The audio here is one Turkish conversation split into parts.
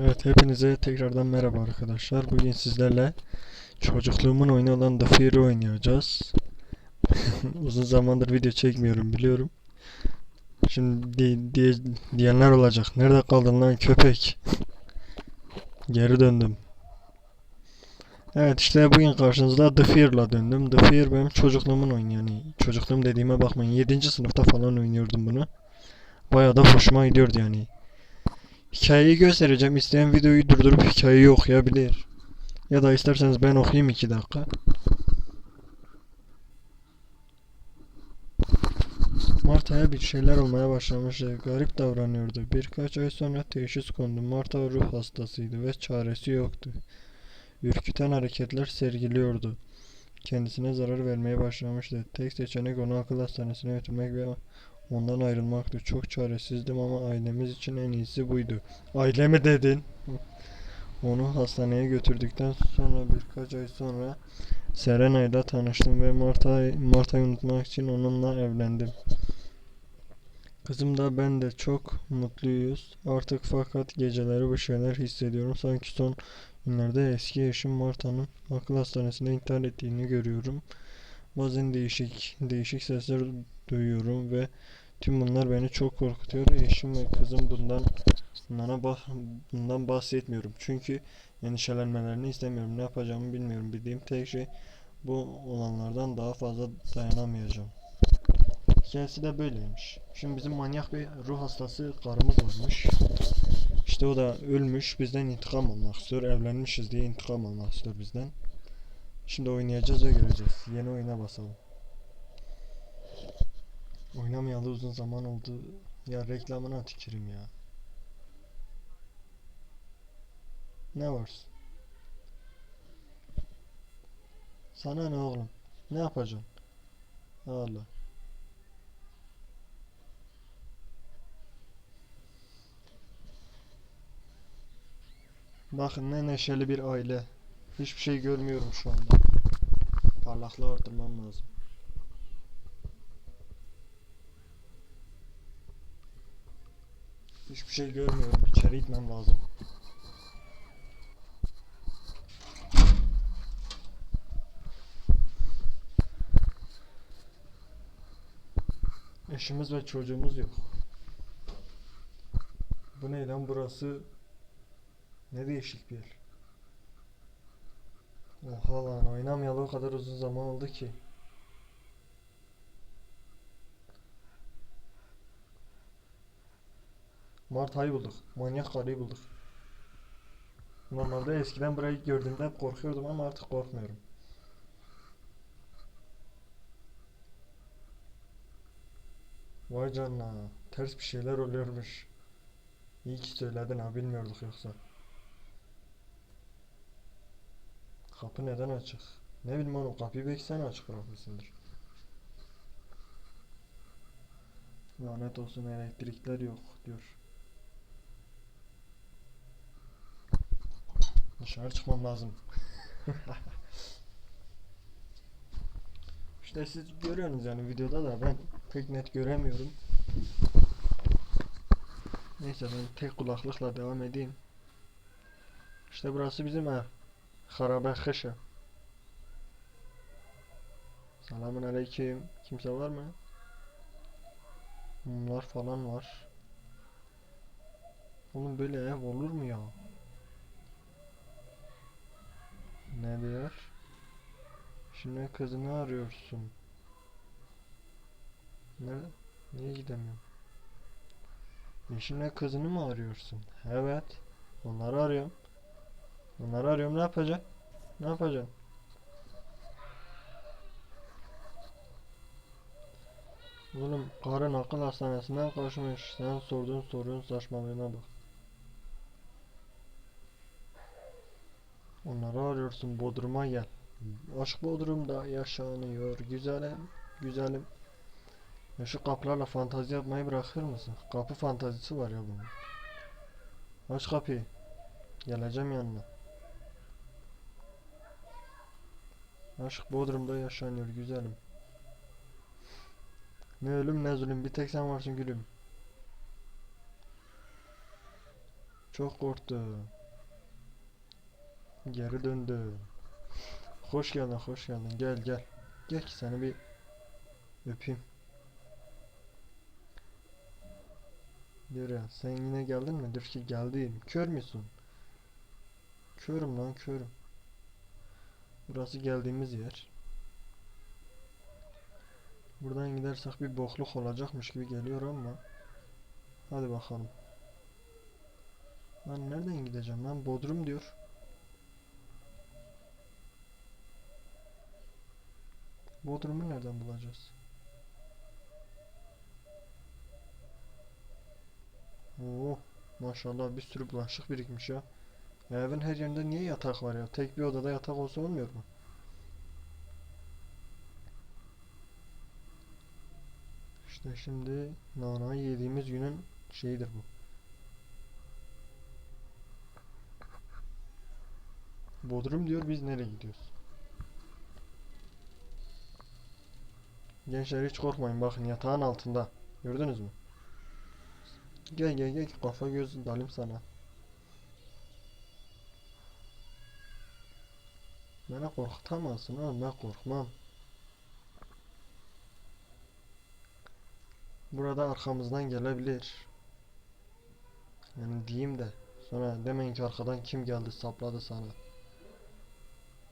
Evet hepinize tekrardan merhaba arkadaşlar. Bugün sizlerle çocukluğumun oyunu olan The Fear'ı oynayacağız. Uzun zamandır video çekmiyorum biliyorum. Şimdi di- diye, diyenler olacak. Nerede kaldın lan köpek? Geri döndüm. Evet işte bugün karşınızda The Fear'la döndüm. The Fear benim çocukluğumun oyunu yani. Çocukluğum dediğime bakmayın. 7. sınıfta falan oynuyordum bunu. Bayağı da hoşuma gidiyordu yani. Hikayeyi göstereceğim. İsteyen videoyu durdurup hikayeyi okuyabilir. Ya da isterseniz ben okuyayım 2 dakika. Marta'ya bir şeyler olmaya başlamıştı. Garip davranıyordu. Birkaç ay sonra teşhis kondu. Marta ruh hastasıydı ve çaresi yoktu. Ürküten hareketler sergiliyordu. Kendisine zarar vermeye başlamıştı. Tek seçenek onu akıl hastanesine götürmek ve ondan ayrılmaktı. Çok çaresizdim ama ailemiz için en iyisi buydu. Aile mi dedin? Onu hastaneye götürdükten sonra birkaç ay sonra Serena ile tanıştım ve Marta Marta'yı unutmak için onunla evlendim. Kızım da ben de çok mutluyuz. Artık fakat geceleri bir şeyler hissediyorum. Sanki son günlerde eski eşim Marta'nın akıl hastanesinde intihar ettiğini görüyorum. Bazen değişik değişik sesler duyuyorum ve tüm bunlar beni çok korkutuyor. Eşim ve kızım bundan bunlara bah- bundan bahsetmiyorum. Çünkü endişelenmelerini istemiyorum. Ne yapacağımı bilmiyorum. Bildiğim tek şey bu olanlardan daha fazla dayanamayacağım. Hikayesi de böyleymiş. Şimdi bizim manyak bir ruh hastası karımız varmış. İşte o da ölmüş. Bizden intikam almak istiyor. Evlenmişiz diye intikam almak istiyor bizden. Şimdi oynayacağız ve göreceğiz. Yeni oyuna basalım. Oynamayalı uzun zaman oldu. Ya reklamına tüküreyim ya. Ne varsın? Sana ne oğlum? Ne yapacaksın? Allah. Bakın ne neşeli bir aile. Hiçbir şey görmüyorum şu anda. Parlaklığı arttırmam lazım. Hiçbir şey görmüyorum. İçeri gitmem lazım. Eşimiz ve çocuğumuz yok. Bu ne lan burası? Ne değişik bir yer. Oha lan oynamayalı o kadar uzun zaman oldu ki. Mart ayı bulduk. Manyak karıyı bulduk. Normalde eskiden burayı gördüğümde hep korkuyordum ama artık korkmuyorum. Vay canına. Ters bir şeyler oluyormuş. İyi ki söyledin ha bilmiyorduk yoksa. Kapı neden açık? Ne bileyim oğlum kapıyı belki sen açık bırakmışsındır. Lanet olsun elektrikler yok diyor. Dışarı çıkmam lazım. İşte siz görüyorsunuz yani videoda da ben pek net göremiyorum. Neyse ben tek kulaklıkla devam edeyim. İşte burası bizim ev. Harabe Kışa. Selamun aleyküm. Kimse var mı? Mumlar falan var. Oğlum böyle ev olur mu ya? Ne diyor? Şimdi kızını arıyorsun. Nerede? Niye gidemiyorum? Eşinle kızını mı arıyorsun? Evet. Onları arıyorum. Onları arıyorum. Ne yapacaksın? Ne yapacaksın? Oğlum karın akıl hastanesinden kaçmış. Sen sorduğun sorunun saçmalığına bak. Onları arıyorsun. Bodrum'a gel. Aşk Bodrum'da yaşanıyor. Güzelim. Güzelim. Ya şu kapılarla fantazi yapmayı bırakır mısın? Kapı fantazisi var ya bunun. Aç kapıyı. Geleceğim yanına. Aşk Bodrum'da yaşanıyor güzelim. Ne ölüm ne zulüm bir tek sen varsın gülüm. Çok korktu. Geri döndü. Hoş geldin, hoş geldin. Gel gel. Gel ki seni bir öpeyim. Dur ya, sen yine geldin mi? Dur ki geldim. Kör müsün? Körüm lan, körüm. Burası geldiğimiz yer. Buradan gidersek bir bokluk olacakmış gibi geliyor ama. Hadi bakalım. Lan nereden gideceğim lan? Bodrum diyor. Bodrum'u nereden bulacağız? Oo, maşallah bir sürü bulaşık birikmiş ya. Evin her yerinde niye yatak var ya? Tek bir odada yatak olsa olmuyor mu? İşte şimdi nanayı yediğimiz günün şeyidir bu. Bodrum diyor biz nereye gidiyoruz? Gençler hiç korkmayın bakın yatağın altında. Gördünüz mü? Gel gel gel kafa göz dalim sana. Beni korkutamazsın oğlum ben korkmam. Burada arkamızdan gelebilir. Yani diyeyim de sonra demeyin ki arkadan kim geldi sapladı sana.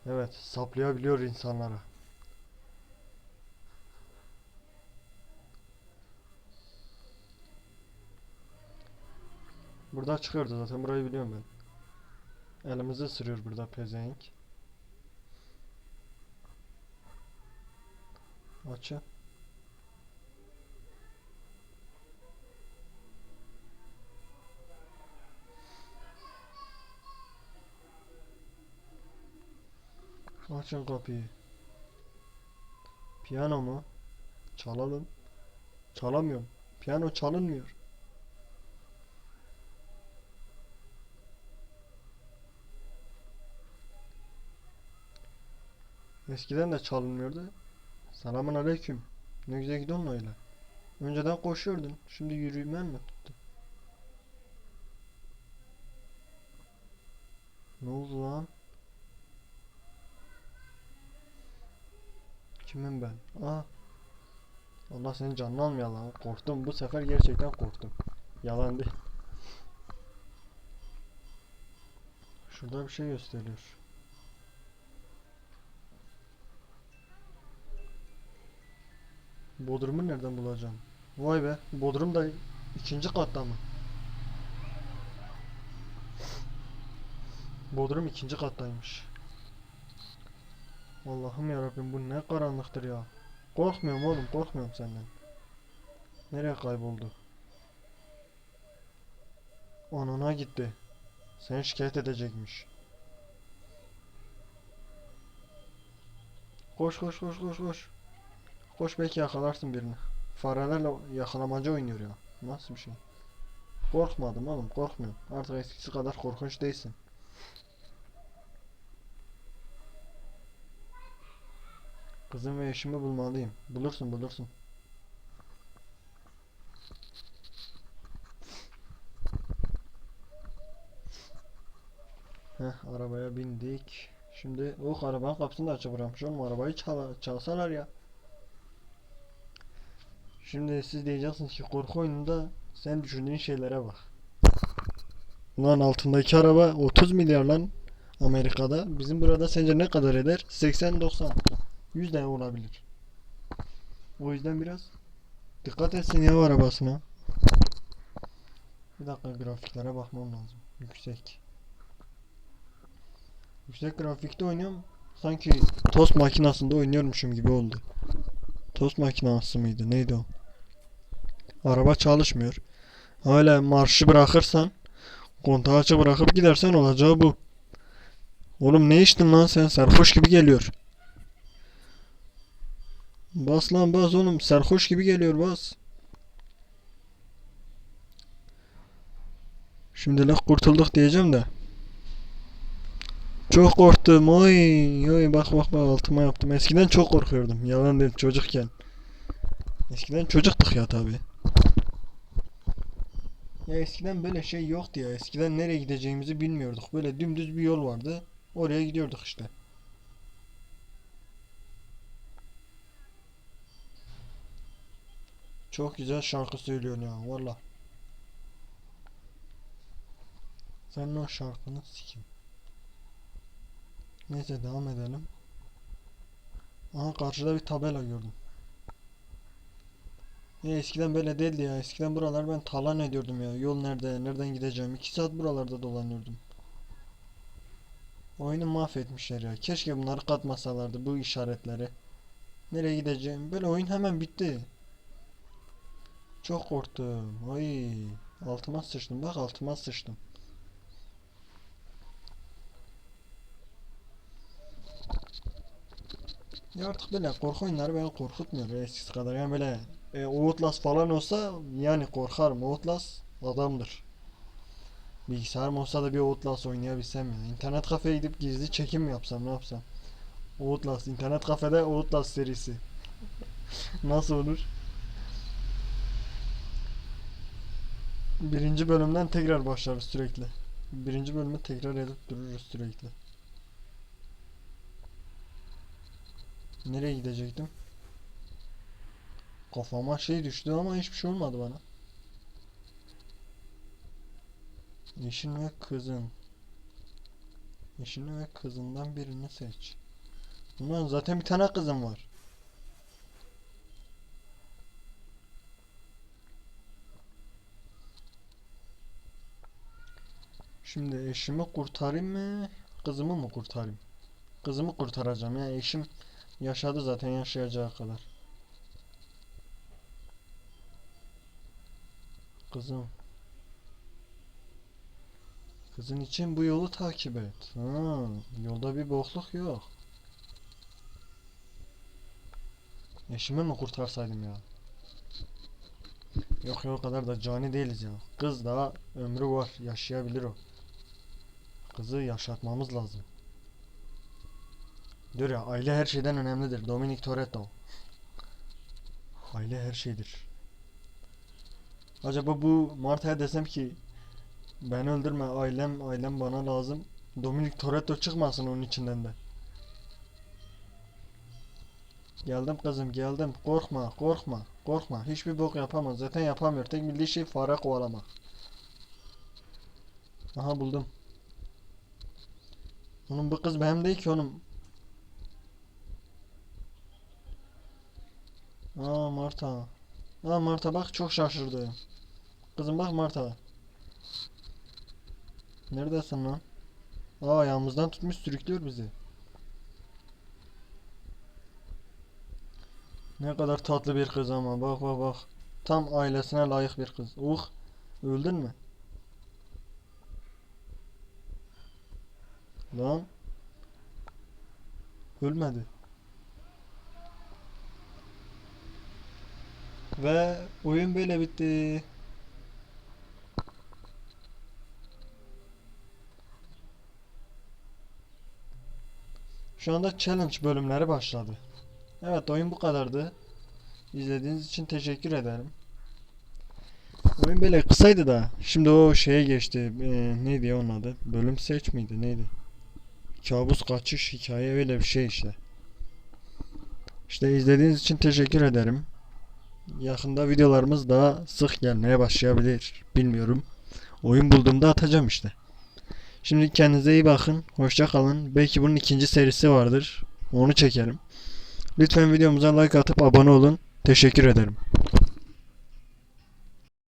Evet saplayabiliyor insanlara. Burada çıkıyordu zaten burayı biliyorum ben. Elimizi ısırıyor burada pezevenk. Açın. Açın kapıyı. Piyano mu? Çalalım. Çalamıyorum. Piyano çalınmıyor. Eskiden de çalınmıyordu. Selamun aleyküm. Ne güzel gidiyorsun öyle. Önceden koşuyordun. Şimdi yürümen mi tuttu? Ne oldu lan? Kimim ben? Aa. Allah senin canını almıyor lan. Korktum. Bu sefer gerçekten korktum. Yalan değil. Şurada bir şey gösteriyor. Bodrum'u nereden bulacağım? Vay be. Bodrum da ikinci katta mı? Bodrum ikinci kattaymış. Allah'ım yarabbim bu ne karanlıktır ya. Korkmuyorum oğlum korkmuyorum senden. Nereye kayboldu? Anana gitti. Seni şikayet edecekmiş. Koş koş koş koş koş. Koş belki yakalarsın birini. Farelerle yakalamaca oynuyor ya. Nasıl bir şey? Korkmadım oğlum korkmuyorum. Artık eskisi kadar korkunç değilsin. Kızım ve eşimi bulmalıyım. Bulursun bulursun. Heh arabaya bindik. Şimdi oh arabanın kapısını da açık bırakmış oğlum arabayı çal çalsalar ya. Şimdi siz diyeceksiniz ki korku oyununda sen düşündüğün şeylere bak. Ulan altındaki araba 30 milyar lan Amerika'da. Bizim burada sence ne kadar eder? 80-90. 100 de olabilir. O yüzden biraz dikkat etsin ya arabasına. Bir dakika grafiklere bakmam lazım. Yüksek. Yüksek grafikte oynuyorum. Sanki tost makinasında oynuyormuşum gibi oldu. Tost makinası mıydı? Neydi o? Araba çalışmıyor. Öyle marşı bırakırsan kontağı açık bırakıp gidersen olacağı bu. Oğlum ne içtin lan sen? Sarhoş gibi geliyor. Bas lan bas oğlum. Sarhoş gibi geliyor bas. Şimdilik kurtulduk diyeceğim de. Çok korktum. Oy, oy bak bak bak altıma yaptım. Eskiden çok korkuyordum. Yalan değil çocukken. Eskiden çocuktuk ya tabi. Ya eskiden böyle şey yoktu ya. Eskiden nereye gideceğimizi bilmiyorduk. Böyle dümdüz bir yol vardı. Oraya gidiyorduk işte. Çok güzel şarkı söylüyorsun ya valla. Senin o şarkını sikeyim. Neyse devam edelim. Aha karşıda bir tabela gördüm. Ya eskiden böyle değildi ya. Eskiden buralar ben talan ediyordum ya. Yol nerede, nereden gideceğim. 2 saat buralarda dolanıyordum. Oyunu mahvetmişler ya. Keşke bunları katmasalardı bu işaretleri. Nereye gideceğim? Böyle oyun hemen bitti. Çok korktum. Ay, altıma sıçtım. Bak altıma sıçtım. Ya artık böyle korku oyunları beni korkutmuyor eskisi kadar. Yani böyle e, Outlast falan olsa yani korkarım. Outlast adamdır. Bilgisayarım olsa da bir Outlast oynayabilsem ya. İnternet kafeye gidip gizli çekim mi yapsam ne yapsam? Outlast. internet kafede Outlast serisi. Nasıl olur? Birinci bölümden tekrar başlarız sürekli. Birinci bölümü tekrar edip dururuz sürekli. Nereye gidecektim? Kafama şey düştü ama hiçbir şey olmadı bana. Eşin ve kızın. Eşini ve kızından birini seç. Ulan zaten bir tane kızım var. Şimdi eşimi kurtarayım mı? Kızımı mı kurtarayım? Kızımı kurtaracağım ya eşim yaşadı zaten yaşayacağı kadar. Kızım. Kızın için bu yolu takip et. Ha, yolda bir bokluk yok. Eşimi mi kurtarsaydım ya? Yok yok o kadar da cani değiliz ya. Kız daha ömrü var. Yaşayabilir o. Kızı yaşatmamız lazım. Diyor ya aile her şeyden önemlidir. Dominic Toretto. Aile her şeydir. Acaba bu Marta'ya desem ki ben öldürme ailem ailem bana lazım. Dominic Toretto çıkmasın onun içinden de. Geldim kızım geldim. Korkma korkma korkma. Hiçbir bok yapamaz. Zaten yapamıyor. Tek bildiği şey fare kovalamak. Aha buldum. Onun bu kız benim değil ki onun. Aa Marta. Aa Marta bak çok şaşırdı. Kızım bak Marta. Neredesin lan? Aa ayağımızdan tutmuş sürüklüyor bizi. Ne kadar tatlı bir kız ama bak bak bak. Tam ailesine layık bir kız. Uh, öldün mü? Lan. Ölmedi. Ve oyun böyle bitti. Şu anda challenge bölümleri başladı. Evet oyun bu kadardı. İzlediğiniz için teşekkür ederim. Oyun böyle kısaydı da şimdi o şeye geçti. Ee, neydi ya onun adı? Bölüm seç miydi? Neydi? Kabus kaçış hikaye öyle bir şey işte. İşte izlediğiniz için teşekkür ederim. Yakında videolarımız daha sık gelmeye başlayabilir. Bilmiyorum. Oyun bulduğumda atacağım işte. Şimdi kendinize iyi bakın. Hoşça kalın. Belki bunun ikinci serisi vardır. Onu çekerim. Lütfen videomuza like atıp abone olun. Teşekkür ederim.